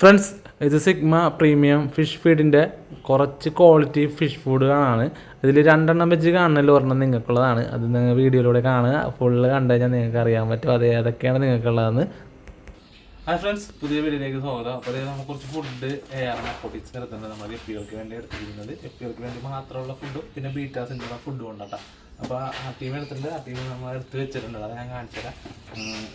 Friends ഇത് sigma premium fish ഫീഡിന്റെ കുറച്ച് quality fish ഫുഡുകളാണ് ഇതിൽ രണ്ടെണ്ണം വെച്ച് കാണുന്നല്ലോ ഒരെണ്ണം നിങ്ങൾക്കുള്ളതാണ്. അത് നിങ്ങൾ വീഡിയോയിലൂടെ കാണുക. ഫുള്ള് കണ്ടു കഴിഞ്ഞാൽ നിങ്ങൾക്ക് അറിയാൻ പറ്റും അത് ഏതൊക്കെയാണ് നിങ്ങൾക്കുള്ളതെന്ന്. ഹായ് ഫ്രണ്ട്സ് പുതിയ വീഡിയോയിലേക്ക് സ്വാഗതം. അപ്പോൾ നമുക്ക് കുറച്ച് ഫുഡ് എ പൊട്ടിച്ച് നിർത്തുന്നത് നമ്മൾ എപ്പികൾക്ക് വേണ്ടി എടുത്തിരിക്കുന്നത്. എപ്പികൾക്ക് വേണ്ടി മാത്രമുള്ള ഫുഡും പിന്നെ ബീറ്റാസിന്റെ ഫുഡും കൊണ്ടാട്ടാ അപ്പോൾ ആ ടീം എടുത്തിട്ടുണ്ട്. ആ ടീം നമ്മൾ എടുത്ത് വെച്ചിട്ടുണ്ട്. അത് ഞാൻ കാണിച്ചുതരാം.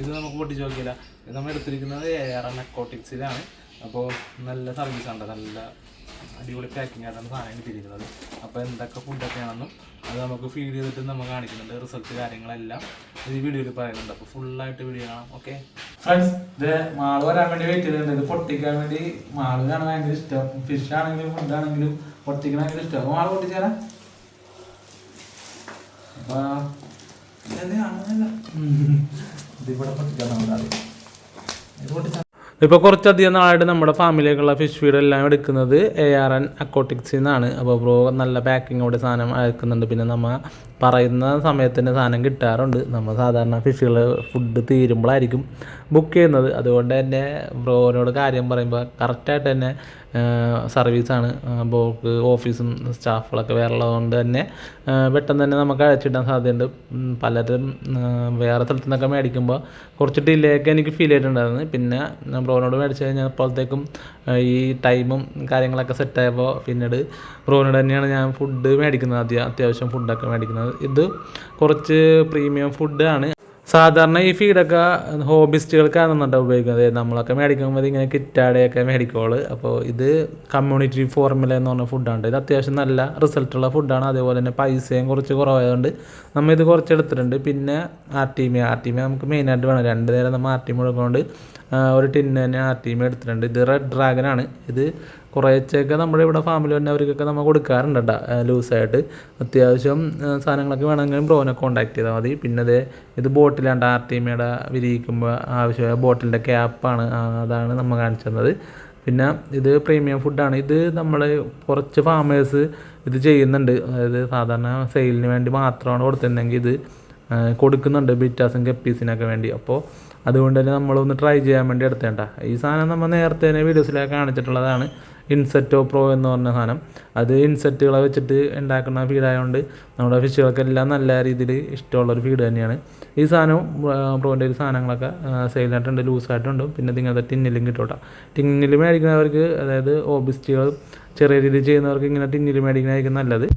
ഇത് നമുക്ക് പൊട്ടിച്ച് നോക്കിയില്ല. നമ്മൾ എടുത്തിരിക്കുന്നത് എയർ നാക്കോട്ടിക്സിലാണ് അപ്പോൾ നല്ല സർവീസ് ഉണ്ട് നല്ല അടിപൊളി പാക്കിംഗ് ആയിട്ടാണ് സാധനം കിട്ടിയിരിക്കുന്നത്. അപ്പോൾ എന്തൊക്കെ ഫുഡൊക്കെയാണെന്നും അത് നമുക്ക് ഫീഡ് ചെയ്തിട്ട് നമ്മൾ കാണിക്കുന്നുണ്ട്. റിസൾട്ട് കാര്യങ്ങളെല്ലാം ഈ വീഡിയോയിൽ പറയുന്നുണ്ട്. അപ്പോൾ ഫുള്ളായിട്ട് വീഡിയോ കാണാം. ഓക്കെ ഫ്രണ്ട്സ് ഇത് മാൾ വരാൻ വേണ്ടി വെയിറ്റ് ചെയ്തിട്ടുണ്ട്. ഇത് പൊട്ടിക്കാൻ വേണ്ടി മാളിനാണ് ഭയങ്കര ഇഷ്ടം. ഫിഷ് ആണെങ്കിലും ഫുഡ് ആണെങ്കിലും പൊട്ടിക്കാൻ ഭയങ്കര ഇഷ്ടം. മാൾ പൊട്ടിച്ചാലാ അപ്പോൾ ഇതിവിടെ പൊട്ടിക്കാൻ നമ്മൾ ഇത് പൊട്ടിച്ചാൽ ഇപ്പോൾ കുറച്ചധികം നാളായിട്ട് നമ്മുടെ ഫാമിലിയൊക്കെയുള്ള ഫിഷ് ഫീഡ് എല്ലാം എടുക്കുന്നത് എ ആർ എൻ അക്കോട്ടിക്സിൽ നിന്നാണ് അപ്പോൾ ബ്രോ നല്ല പാക്കിങ്ങോടെ സാധനം അയക്കുന്നുണ്ട്. പിന്നെ നമ്മൾ പറയുന്ന സമയത്തിന് സാധനം കിട്ടാറുണ്ട്. നമ്മൾ സാധാരണ ഫിഷുകൾ ഫുഡ് തീരുമ്പോഴായിരിക്കും ബുക്ക് ചെയ്യുന്നത്. അതുകൊണ്ട് തന്നെ ബ്രോനോട് കാര്യം പറയുമ്പോൾ കറക്റ്റായിട്ട് തന്നെ സർവീസാണ് ബ്രോക്ക് ഓഫീസും സ്റ്റാഫുകളൊക്കെ വേറെ ഉള്ളതുകൊണ്ട് തന്നെ പെട്ടെന്ന് തന്നെ നമുക്ക് അയച്ചിടാൻ സാധ്യതയുണ്ട്. പലരും വേറെ സ്ഥലത്തു നിന്നൊക്കെ മേടിക്കുമ്പോൾ കുറച്ച് ഡിലേ എനിക്ക് ഫീൽ ചെയ്തിട്ടുണ്ടായിരുന്നു. പിന്നെ ബ്രോനോട് മേടിച്ച് കഴിഞ്ഞപ്പോഴത്തേക്കും അപ്പോഴത്തേക്കും ഈ ടൈമും കാര്യങ്ങളൊക്കെ സെറ്റായപ്പോൾ പിന്നീട് ബ്രോനോട് തന്നെയാണ് ഞാൻ ഫുഡ് മേടിക്കുന്നത്. ആദ്യം അത്യാവശ്യം ഫുഡൊക്കെ മേടിക്കുന്നത്. ഇത് കുറച്ച് പ്രീമിയം ഫുഡാണ് സാധാരണ ഈ ഫീഡൊക്കെ ഹോബിസ്റ്റുകൾക്കാണ് കേട്ടോ ഉപയോഗിക്കുന്നത് നമ്മളൊക്കെ മേടിക്കുമ്പോൾ ഇങ്ങനെ കിറ്റാടെയൊക്കെ മേടിക്കോൾ അപ്പോൾ ഇത് കമ്മ്യൂണിറ്റി ഫോർമുല എന്ന് പറഞ്ഞ ഫുഡാണ് ഇത് അത്യാവശ്യം നല്ല റിസൾട്ടുള്ള ഫുഡാണ് അതേപോലെ തന്നെ പൈസയും കുറച്ച് കുറവായതുകൊണ്ട് നമ്മൾ ഇത് കുറച്ച് എടുത്തിട്ടുണ്ട് പിന്നെ ആർ ടി മി ആർ ടി മി നമുക്ക് മെയിനായിട്ട് വേണം. രണ്ട് നേരം നമ്മൾ ആർ ടി മി കൊടുക്കുന്നുണ്ട് ഒരു ടിന്ന് തന്നെ ആർട്ടിമി എടുത്തിട്ടുണ്ട്. ഇത് റെഡ് ഡ്രാഗൺ ആണ്. ഇത് കുറേച്ചൊക്കെ നമ്മുടെ ഇവിടെ ഫാമിലി തന്നെ അവർക്കൊക്കെ നമ്മൾ കൊടുക്കാറുണ്ട് കേട്ടോ ലൂസായിട്ട് അത്യാവശ്യം ആ, സാധനങ്ങളൊക്കെ വേണമെങ്കിലും ബ്രോനെ കോൺടാക്ട് ചെയ്താൽ മതി. പിന്നെ ഇത് ഇത് ബോട്ടിലാണ്ട് ആർ ടി എമ്മയുടെ വിരിയിക്കുമ്പോൾ ആവശ്യമായ ബോട്ടിലിന്റെ ക്യാപ്പാണ് അതാണ് നമ്മൾ കാണിച്ചു തന്നത്. പിന്നെ ഇത് പ്രീമിയം ഫുഡാണ് ഇത് നമ്മൾ കുറച്ച് ഫാമേഴ്സ് ഇത് ചെയ്യുന്നുണ്ട്. അതായത് സാധാരണ സെയിലിന് വേണ്ടി മാത്രമാണ് കൊടുത്തിരുന്നെങ്കിൽ ഇത് ആ, കൊടുക്കുന്നുണ്ട് ബിറ്റാസും കെപ്പീസിനൊക്കെ വേണ്ടി. അപ്പോൾ അതുകൊണ്ട് തന്നെ നമ്മളൊന്ന് ട്രൈ ചെയ്യാൻ വേണ്ടി എടുത്തേണ്ട ഈ സാധനം നമ്മൾ നേരത്തെ തന്നെ വീഡിയോസിലൊക്കെ കാണിച്ചിട്ടുള്ളതാണ് ഇൻസെറ്റോ പ്രോ എന്ന് പറഞ്ഞ സാധനം. അത് ഇൻസെറ്റുകളെ വെച്ചിട്ട് ഉണ്ടാക്കുന്ന ഫീഡായതുകൊണ്ട് നമ്മുടെ ഫിഷുകൾക്കെല്ലാം നല്ല രീതിയിൽ ഇഷ്ടമുള്ളൊരു ഫീഡ് തന്നെയാണ്. ഈ സാധനവും പ്രോന്റെ ഒരു സാധനങ്ങളൊക്കെ സെയിലായിട്ടുണ്ട് ലൂസായിട്ടുണ്ട്. പിന്നെ ഇങ്ങനത്തെ ടിന്നിലും കിട്ടോട്ടെ. ടിന്നിൽ മേടിക്കുന്നവർക്ക് അതായത് ഓബിസ്റ്റുകൾ ചെറിയ രീതിയിൽ ചെയ്യുന്നവർക്ക് ഇങ്ങനെ ടിന്നിൽ മേടിക്കുന്നതായിരിക്കും നല്ലത്.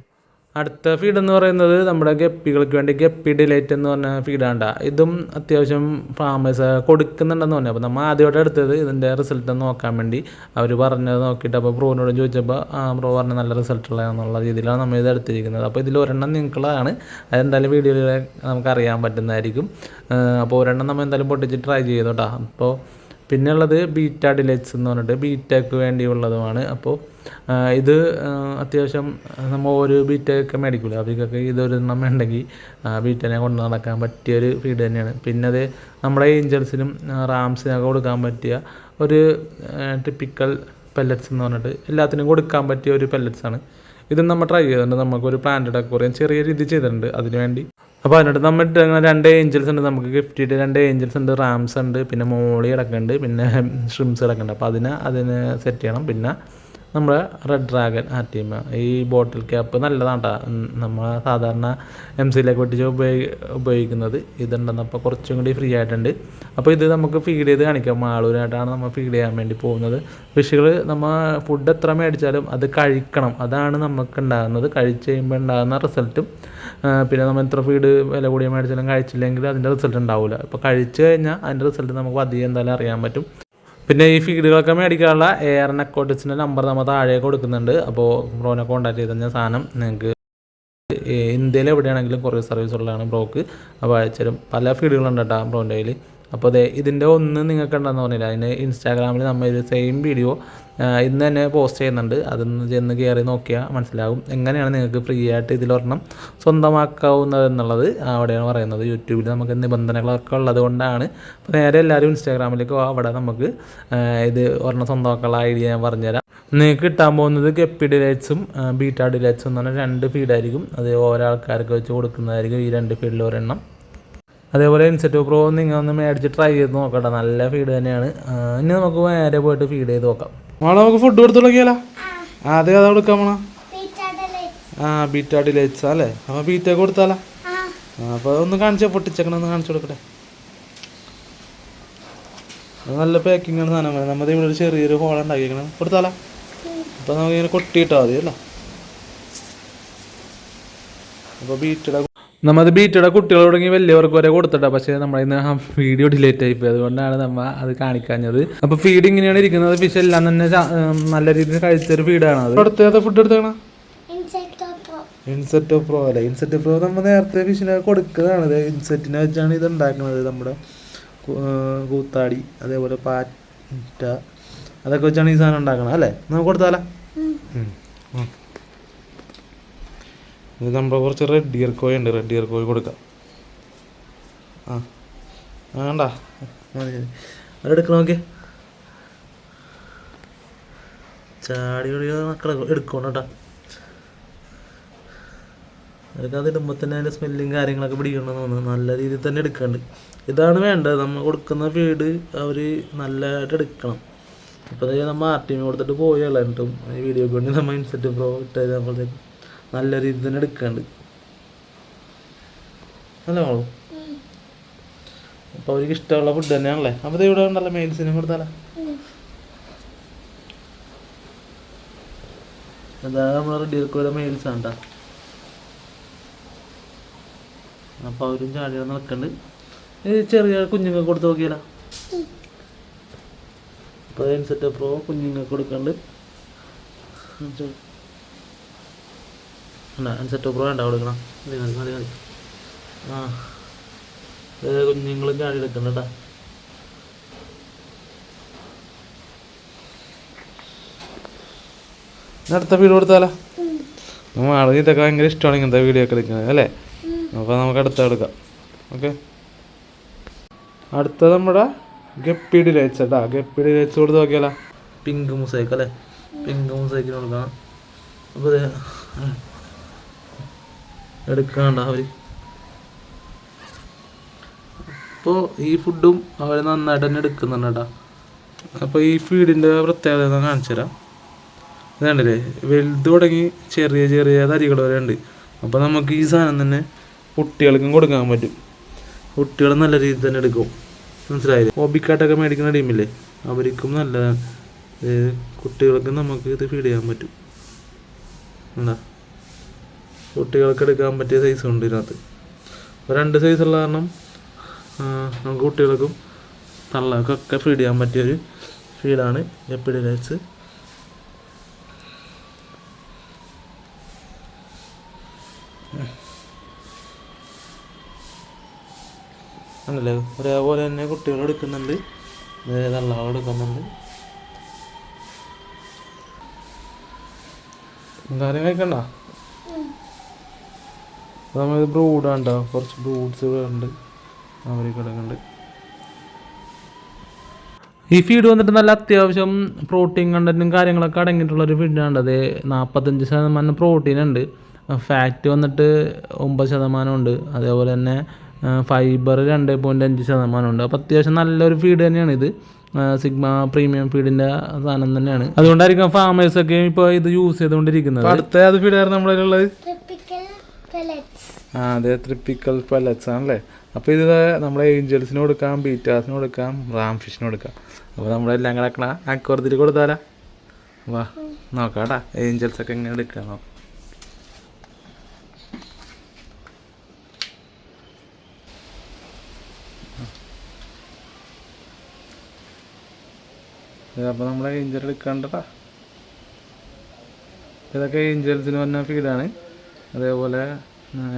അടുത്ത ഫീഡ് എന്ന് പറയുന്നത് നമ്മുടെ ഗപ്പികൾക്ക് വേണ്ടി ഗപ്പി ഡിലൈറ്റ് എന്ന് പറഞ്ഞ ഫീഡാണ്ട ഇതും അത്യാവശ്യം ഫാമേഴ്സ് കൊടുക്കുന്നുണ്ടെന്ന് പറഞ്ഞു. അപ്പോൾ നമ്മൾ ആദ്യമായിട്ട് എടുത്തത്. ഇതിന്റെ റിസൾട്ട് നോക്കാൻ വേണ്ടി അവർ പറഞ്ഞത് നോക്കിയിട്ട് അപ്പോൾ ബ്രോനോട് ചോദിച്ചപ്പോൾ ആ ബ്രോ പറഞ്ഞ നല്ല റിസൾട്ട് ഉള്ളതെന്നുള്ള രീതിയിലാണ് നമ്മൾ ഇത് എടുത്തിരിക്കുന്നത്. അപ്പോൾ ഇതിൽ ഒരെണ്ണം നിങ്ങൾക്കുള്ളതാണ്. അതെന്തായാലും വീഡിയോയിൽ നമുക്ക് അറിയാൻ പറ്റുന്നതായിരിക്കും. അപ്പോൾ ഒരെണ്ണം നമ്മൾ എന്തായാലും പൊട്ടിച്ച് ട്രൈ ചെയ്തോട്ടാ അപ്പോൾ പിന്നെയുള്ളത് ബീറ്റ ഡിലൈറ്റ്സ് എന്ന് പറഞ്ഞിട്ട് ബീറ്റയ്ക്ക് വേണ്ടിയുള്ളതുമാണ്. അപ്പോൾ ഇത് അത്യാവശ്യം നമ്മൾ ഒരു ബീറ്റയൊക്കെ മേടിക്കില്ല അവർക്കൊക്കെ ഇതൊരെണ്ണം ഉണ്ടെങ്കിൽ ബീറ്റനെ കൊണ്ട് നടക്കാൻ പറ്റിയൊരു ഫീഡ് തന്നെയാണ്. പിന്നെ അത് നമ്മുടെ ഏഞ്ചൽസിനും റാംസിനൊക്കെ കൊടുക്കാൻ പറ്റിയ ഒരു ടിപ്പിക്കൽ പെല്ലറ്റ്സ് എന്ന് പറഞ്ഞിട്ട് എല്ലാത്തിനും കൊടുക്കാൻ പറ്റിയ ഒരു പെല്ലറ്റ്സ് ആണ്. ഇത് നമ്മൾ ട്രൈ ചെയ്തിട്ടുണ്ട്. നമുക്കൊരു പ്ലാന്റ് ഡെക്കോറിയം ചെറിയ രീതിയിൽ ചെയ്തിട്ടുണ്ട്. അതിന് വേണ്ടി അപ്പോൾ അതിനോട് നമ്മുടെ രണ്ട് ഏഞ്ചൽസ് ഉണ്ട്. നമുക്ക് ഗിഫ്റ്റ് ചെയ്ത് രണ്ട് ഏഞ്ചൽസ് ഉണ്ട് റാംസ് ഉണ്ട് പിന്നെ മോളി കിടക്കുന്നുണ്ട് പിന്നെ ഷ്രിംസ് കിടക്കുന്നുണ്ട് അപ്പോൾ അതിന് അതിന് സെറ്റ് ചെയ്യണം. പിന്നെ നമ്മുടെ റെഡ് ഡ്രാഗൺ ആ ടീം ഈ ബോട്ടിൽ ക്യാപ്പ് നല്ലതാണ് നമ്മൾ സാധാരണ എം സിയിലേക്ക് പൊട്ടിച്ച് ഉപയോഗി ഉപയോഗിക്കുന്നത്. ഇതുണ്ടെന്ന് അപ്പോൾ കുറച്ചും കൂടി ഫ്രീ ആയിട്ടുണ്ട്. അപ്പോൾ ഇത് നമുക്ക് ഫീഡ് ചെയ്ത് കാണിക്കാം. മാളൂരായിട്ടാണ് നമ്മൾ ഫീഡ് ചെയ്യാൻ വേണ്ടി പോകുന്നത്. ഫിഷുകൾ നമ്മൾ ഫുഡ് എത്ര മേടിച്ചാലും അത് കഴിക്കണം. അതാണ് നമുക്ക് ഉണ്ടാകുന്നത്. കഴിച്ച് കഴിയുമ്പോൾ ഉണ്ടാകുന്ന റിസൾട്ടും പിന്നെ നമ്മൾ എത്ര ഫീഡ് വില കൂടിയ മേടിച്ചാലും കഴിച്ചില്ലെങ്കിൽ അതിന്റെ റിസൾട്ട് ഉണ്ടാവില്ല അപ്പോൾ കഴിച്ച് കഴിഞ്ഞാൽ അതിന്റെ റിസൾട്ട് നമുക്ക് അധികം എന്തായാലും അറിയാൻ പറ്റും. പിന്നെ ഈ ഫീഡുകളൊക്കെ മേടിക്കാനുള്ള എയർ നെക്കോട്ടിക്സിന്റെ നമ്പർ നമ്മൾ താഴെ കൊടുക്കുന്നുണ്ട്. അപ്പോൾ ബ്രോനെ കോൺടാക്ട് ചെയ്ത് കഴിഞ്ഞാൽ സാധനം നിങ്ങൾക്ക് ഇന്ത്യയിൽ എവിടെയാണെങ്കിലും കുറേ സർവീസ് ഉള്ളതാണ് ബ്രോക്ക്. അപ്പോൾ അയച്ചാലും പല ഫീഡുകളുണ്ട് കേട്ടോ ബ്രോന്റെ കയ്യിൽ അപ്പോൾ അതെ ഇതിന്റെ ഒന്ന് നിങ്ങൾക്ക് ഉണ്ടെന്ന് പറഞ്ഞില്ല? അതിന് ഇൻസ്റ്റാഗ്രാമിൽ നമ്മൾ ഇത് സെയിം വീഡിയോ ഇന്ന് തന്നെ പോസ്റ്റ് ചെയ്യുന്നുണ്ട്. അതൊന്ന് ചെന്ന് കയറി നോക്കിയാൽ മനസ്സിലാകും. എങ്ങനെയാണ് നിങ്ങൾക്ക് ഫ്രീ ആയിട്ട് ഇതിലൊരെണ്ണം സ്വന്തമാക്കാവുന്നത് എന്നുള്ളത് അവിടെയാണ് പറയുന്നത്. യൂട്യൂബിൽ നമുക്ക് നിബന്ധനകളൊക്കെ ഉള്ളത് കൊണ്ടാണ്. അപ്പോൾ നേരെ എല്ലാവരും ഇൻസ്റ്റാഗ്രാമിലേക്ക് അവിടെ നമുക്ക് ഇത് ഒരെണ്ണം സ്വന്തമാക്കാനുള്ള ഐഡിയ ഞാൻ പറഞ്ഞുതരാം. നിങ്ങൾക്ക് കിട്ടാൻ പോകുന്നത് ഗപ്പി ഡിലൈറ്റ്സും ബീറ്റാ ഡിലൈറ്റ്സും എന്ന് പറഞ്ഞാൽ രണ്ട് ഫീഡായിരിക്കും അത് ഓരോ ആൾക്കാർക്ക് വെച്ച് കൊടുക്കുന്നതായിരിക്കും ഈ രണ്ട് ഫീഡിൽ ഒരെണ്ണം. അതേപോലെ ഇൻസെറ്റ് പ്രോ നിങ്ങൾ ഒന്ന് മേടിച്ച് ട്രൈ ചെയ്ത് നോക്കട്ടെ. നല്ല ഫീഡ് തന്നെയാണ്. ഇനി നമുക്ക് നേരെ പോയിട്ട് ഫീഡ് ചെയ്ത് നോക്കാം. മോളെ നമുക്ക് ഫുഡ് കൊടുത്തു തുടങ്ങിയാലോ? ആദ്യം അതാ കൊടുക്കാം മോളെ ആ ബീറ്റ ഡിലേറ്റ്സ് അല്ലേ? അപ്പോൾ ബീറ്റ കൊടുത്താലോ? ആ. അപ്പോൾ ഒന്ന് കാണിച്ചോ പൊട്ടിച്ചേക്കണം ഒന്ന് കാണിച്ചു കൊടുക്കട്ടെ. നല്ല പാക്കിംഗ് ആണ് സാധനം. നമ്മുടെ ഇവിടെ ഒരു ചെറിയൊരു ഹോൾ ഉണ്ടാക്കിയേക്കണം. കൊടുത്താലോ? അപ്പോൾ നമുക്ക് ഇങ്ങനെ കൊട്ടിയിട്ടാൽ മതി അല്ലേ? അപ്പോൾ ബീറ്റയുടെ നമ്മത് ബീറ്റയുടെ കുട്ടികൾ തുടങ്ങി വലിയവർക്ക് വരെ കൊടുത്തിട്ടാ. പക്ഷേ നമ്മളെ ഇന്ന് വീഡിയോ ഡിലേറ്റ് ആയിപ്പോയി. അതുകൊണ്ടാണ് നമ്മ അത് കാണിക്കാഞ്ഞത്. അപ്പോൾ ഫീഡ് ഇങ്ങനെയാണ് ഇരിക്കുന്നത്. ഫിഷ് എല്ലാം തന്നെ നല്ല രീതിയിൽ കഴിച്ചൊരു ഫീഡാണ് അത്. അടുത്ത ഫുഡ് എടുത്താണ് ഇൻസെറ്റ് പ്രോ അല്ലെ? ഇൻസെറ്റ് പ്രോ നമ്മൾ നേരത്തെ ഫിഷിനെ കൊടുക്കുന്നതാണ് ഇൻസെറ്റിനെ വെച്ചാണ് ഇത് ഉണ്ടാക്കുന്നത്. നമ്മുടെ കൂത്താടി അതേപോലെ പാറ്റ അതൊക്കെ വെച്ചാണ് ഈ സാധനം ഉണ്ടാക്കുന്നത് അല്ലേ? നമുക്ക് കൊടുത്താലോ? ഇത് നമ്മുടെ കുറച്ച് റെഡ് ഇയർ കോഴി ഉണ്ട്. റെഡ് ഇയർ കോഴി കൊടുക്കാം. ആ. വേണ്ട. മതി നോക്കിയേ ചാടി ഓടി മക്കളെ എടുക്കണം കേട്ടോ. എടുക്കാതെ ഇടുമ്പോൾ തന്നെ അതിന്റെ സ്മെല്ലും കാര്യങ്ങളൊക്കെ പിടിക്കണമെന്ന് തോന്നുന്നു. നല്ല രീതിയിൽ തന്നെ എടുക്കാണ്ട്. ഇതാണ് വേണ്ടത്. നമ്മൾ കൊടുക്കുന്ന ഫീഡ് അവർ നല്ലതായിട്ട് എടുക്കണം. അതായത് നമ്മൾ ആർ ടി എം കൊടുത്തിട്ട് പോയല്ല എന്നിട്ടും ഈ വീഡിയോക്ക് വേണ്ടി നമ്മൾ ഇൻസെറ്റ് പ്രോ ഇട്ടത് നമ്മളത്തേക്ക് നല്ല രീതിയിൽ തന്നെ എടുക്കാണ്ട്. അല്ല മോളൂ? അപ്പോൾ അവർക്ക് ഇഷ്ടമുള്ള ഫുഡ് തന്നെയാണല്ലേ? അപ്പോൾ ഇത് ഇവിടെ ഉണ്ടല്ലോ മെയിൻസിനും കൊടുത്താലോ അതാ നമ്മൾ റെഡി ആക്കിയ മെയിൽസ് ആണ് അപ്പൊ അവരും ചാടിയാണ് നടക്കണ്ട് ഇത് ചെറിയ കുഞ്ഞുങ്ങൾക്ക് കൊടുത്ത് നോക്കിയാലോ അപ്പോൾ അതിനനുസരിച്ച് പ്രോ കുഞ്ഞുങ്ങൾക്ക് കൊടുക്കണ്ട് സെറ്റ് പ്രോ വേണ്ട കൊടുക്കണം. മതി മതി മതി മതി. ആ. കുഞ്ഞുങ്ങളും ചാടി എടുക്കണ്ട കേട്ടാ അടുത്ത വീഡിയോ കൊടുത്താലോ നമ്മൾ ഇതൊക്കെ ഭയങ്കര ഇഷ്ടമാണ് ഇങ്ങനത്തെ വീഡിയോ ഒക്കെ എടുക്കുന്നത് അല്ലേ? അപ്പോൾ നമുക്ക് അടുത്ത എടുക്കാം. ഓക്കെ. അടുത്ത നമ്മുടെ ഗപ്പിടി ഡിലേറ്റ്സ് കേട്ടാ ഗപ്പി ഡിലേറ്റ്സ് കൊടുത്ത് നോക്കിയാലോ? പിങ്ക് മുസൈക്ക് അല്ലേ? പിങ്ക് മുസൈക്കിന് കൊടുക്കണം. അപ്പോൾ എടുക്കാണ്ട അവർ. അപ്പോൾ ഈ ഫുഡും അവർ നന്നായിട്ട് തന്നെ എടുക്കുന്നുണ്ട് കേട്ടോ. അപ്പോൾ ഈ ഫീഡിന്റെ പ്രത്യേകത ഞാൻ കാണിച്ചു തരാം. ഇതാണ്ടല്ലേ വലുത് തുടങ്ങി ചെറിയ ചെറിയ തരികൾ വരെ ഉണ്ട്. അപ്പോൾ നമുക്ക് ഈ സാധനം തന്നെ കുട്ടികൾക്കും കൊടുക്കാൻ പറ്റും. കുട്ടികൾ നല്ല രീതിയിൽ തന്നെ എടുക്കും. മനസ്സിലായില്ലേ? ഹോബിക്കായിട്ടൊക്കെ മേടിക്കുന്ന ടീമില്ലേ അവർക്കും നല്ല കുട്ടികൾക്കും നമുക്ക് ഇത് ഫീഡ് ചെയ്യാൻ പറ്റും. എന്താ കുട്ടികൾക്ക് എടുക്കാൻ പറ്റിയ സൈസ് ഉണ്ട് ഇതിനകത്ത്. അപ്പോൾ രണ്ട് സൈസ് ഉള്ള കാരണം നമുക്ക് കുട്ടികൾക്കും തള്ളക്കൊക്കെ ഫീഡ് ചെയ്യാൻ പറ്റിയൊരു ഫീഡാണ് എപ്പിഡി ലൈറ്റ്സ് ആണല്ലേ ഒരേപോലെ തന്നെ കുട്ടികൾ എടുക്കുന്നുണ്ട്. തള്ളകൾ എടുക്കുന്നുണ്ട്. കാര്യം കഴിക്കണ്ട? നമ്മൾ ബ്രൂഡാണ്ടോ കുറച്ച് ബ്രൂഡ്സ് ഉണ്ട്. അവർ കിടക്കുന്നുണ്ട്. ഈ ഫീഡ് വന്നിട്ട് നല്ല അത്യാവശ്യം പ്രോട്ടീൻ കണ്ടന്റും കാര്യങ്ങളൊക്കെ അടങ്ങിയിട്ടുള്ള ഒരു ഫീഡാണ് അത് നാൽപ്പത്തഞ്ച് ശതമാനം പ്രോട്ടീൻ ഉണ്ട്. ഫാറ്റ് വന്നിട്ട് ഒമ്പത് ശതമാനം ഉണ്ട്. അതേപോലെ തന്നെ ഫൈബർ രണ്ട് പോയിന്റ് അഞ്ച് ശതമാനം ഉണ്ട്. അപ്പോൾ അത്യാവശ്യം നല്ലൊരു ഫീഡ് തന്നെയാണ് ഇത്. സിഗ്മ പ്രീമിയം ഫീഡിന്റെ സാധനം തന്നെയാണ്. അതുകൊണ്ടായിരിക്കും ഫാമേഴ്സൊക്കെ ഇപ്പോൾ ഇത് യൂസ് ചെയ്തുകൊണ്ടിരിക്കുന്നത്. അടുത്ത അത് ഫീഡായിരുന്നു pellets. ആ അതെ ട്രിപ്പിക്കൽ പല്ലറ്റ്സ് ആണല്ലേ? അപ്പോൾ ഇത് നമ്മളെ ഏഞ്ചൽസിന് കൊടുക്കാം ബീറ്റാസിന് കൊടുക്കാം റാം ഫിഷിന് കൊടുക്കാം. അപ്പോൾ നമ്മളെല്ലാം കിടക്കണ അക്കോർത്തിൽ കൊടുത്താലാ? വാ നോക്കാട്ടാ. ഏഞ്ചൽസ് ഒക്കെ എങ്ങനെ എടുക്കാം നോക്കാം അപ്പോൾ നമ്മളെ ഏഞ്ചൽ എടുക്കണ്ടട്ടാ ഇതൊക്കെ ഏഞ്ചൽസിന് വന്ന ഫീഡാണ് അതേപോലെ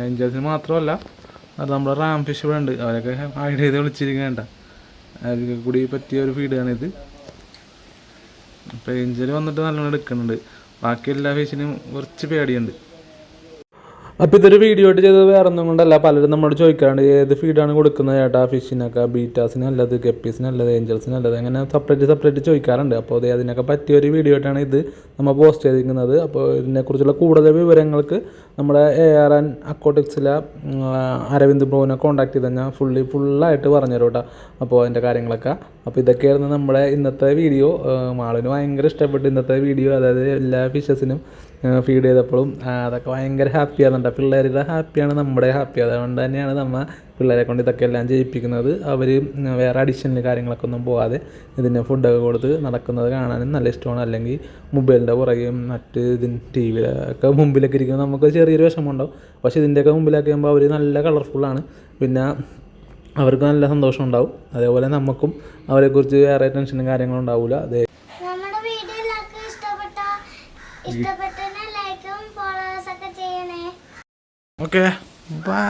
ഏഞ്ചൽസിന് മാത്രമല്ല അത് നമ്മുടെ റാം ഫിഷ് ഇവിടെ ഉണ്ട്. അവരൊക്കെ ഹൈഡ് ചെയ്ത് വിളിച്ചിരിക്കേണ്ട അവർക്ക് കൂടി പറ്റിയ ഒരു ഫീഡാണിത് അപ്പോൾ ഏഞ്ചൽ വന്നിട്ട് നല്ലോണം എടുക്കുന്നുണ്ട്. ബാക്കി എല്ലാ ഫിഷിനും കുറച്ച് പേടിയുണ്ട്. അപ്പോൾ ഇതൊരു വീഡിയോ ആയിട്ട് ചെയ്തത് വേറെ ഒന്നും കൊണ്ടല്ല. പലരും നമ്മളോട് ചോദിക്കാറുണ്ട് ഏത് ഫീഡാണ് കൊടുക്കുന്നത് ചേട്ടാ? ഫിഷിനൊക്കെ ബീറ്റാസിന് നല്ലത് ഏഞ്ചൽസിനല്ലത് നല്ലത് ഏഞ്ചൽസിന് നല്ലത് അങ്ങനെ സെപ്പറേറ്റ് സെപ്പറേറ്റ് ചോദിക്കാറുണ്ട്. അപ്പോൾ അത് അതിനൊക്കെ പറ്റിയ ഒരു വീഡിയോ ആയിട്ടാണ് ഇത് നമ്മൾ പോസ്റ്റ് ചെയ്തിരിക്കുന്നത്. അപ്പോൾ ഇതിനെക്കുറിച്ചുള്ള കൂടുതൽ വിവരങ്ങൾക്ക് നമ്മുടെ എ ആർ എൻ അക്കോട്ടിക്സിലെ അരവിന്ദ് ബ്രോനെ കോൺടാക്ട് ചെയ്ത് കഴിഞ്ഞാൽ ഫുള്ളി ഫുള്ളായിട്ട് പറഞ്ഞുതരും കേട്ടോ. അപ്പോൾ അതിന്റെ കാര്യങ്ങളൊക്കെ. അപ്പോൾ ഇതൊക്കെയായിരുന്നു നമ്മുടെ ഇന്നത്തെ വീഡിയോ മാളിന് ഭയങ്കര ഇഷ്ടപ്പെട്ടു ഇന്നത്തെ വീഡിയോ അതായത് എല്ലാ ഫിഷസിനും ഫീഡ് ചെയ്തപ്പോഴും അതൊക്കെ ഭയങ്കര ഹാപ്പിയാകുന്നുണ്ട് പിള്ളേരുടെ ഹാപ്പിയാണ് നമ്മുടെ ഹാപ്പി അതുകൊണ്ട് തന്നെയാണ് നമ്മൾ പിള്ളേരെ കൊണ്ട് ഇതൊക്കെ എല്ലാം ചെയ്യിപ്പിക്കുന്നത്. അവർ വേറെ അഡീഷണൽ കാര്യങ്ങളൊക്കെ ഒന്നും പോകാതെ ഇതിന് ഫുഡൊക്കെ കൊടുത്ത് നടക്കുന്നത് കാണാനും നല്ല ഇഷ്ടമാണ്. അല്ലെങ്കിൽ മൊബൈലിന്റെ പുറകെയും മറ്റ് ഇതിന് ടി വിയിലൊക്കെ മുമ്പിലൊക്കെ ഇരിക്കുമ്പോൾ നമുക്ക് ചെറിയൊരു വിഷമമുണ്ടാവും. പക്ഷേ ഇതിന്റെയൊക്കെ മുമ്പിലൊക്കെ ആകുമ്പോൾ അവർ നല്ല കളർഫുള്ളാണ് പിന്നെ അവർക്ക് നല്ല സന്തോഷം ഉണ്ടാവും അതേപോലെ നമുക്കും അവരെക്കുറിച്ച് വേറെ ടെൻഷനും കാര്യങ്ങളും ഉണ്ടാവില്ല അതേ നമ്മുടെ വീഡിയോ എല്ലാവർക്കും ഇഷ്ടപ്പെട്ട ഇഷ്ടപ്പെട്ടെന്നെ ലൈക്കും ചെയ്യണേ. Okay bye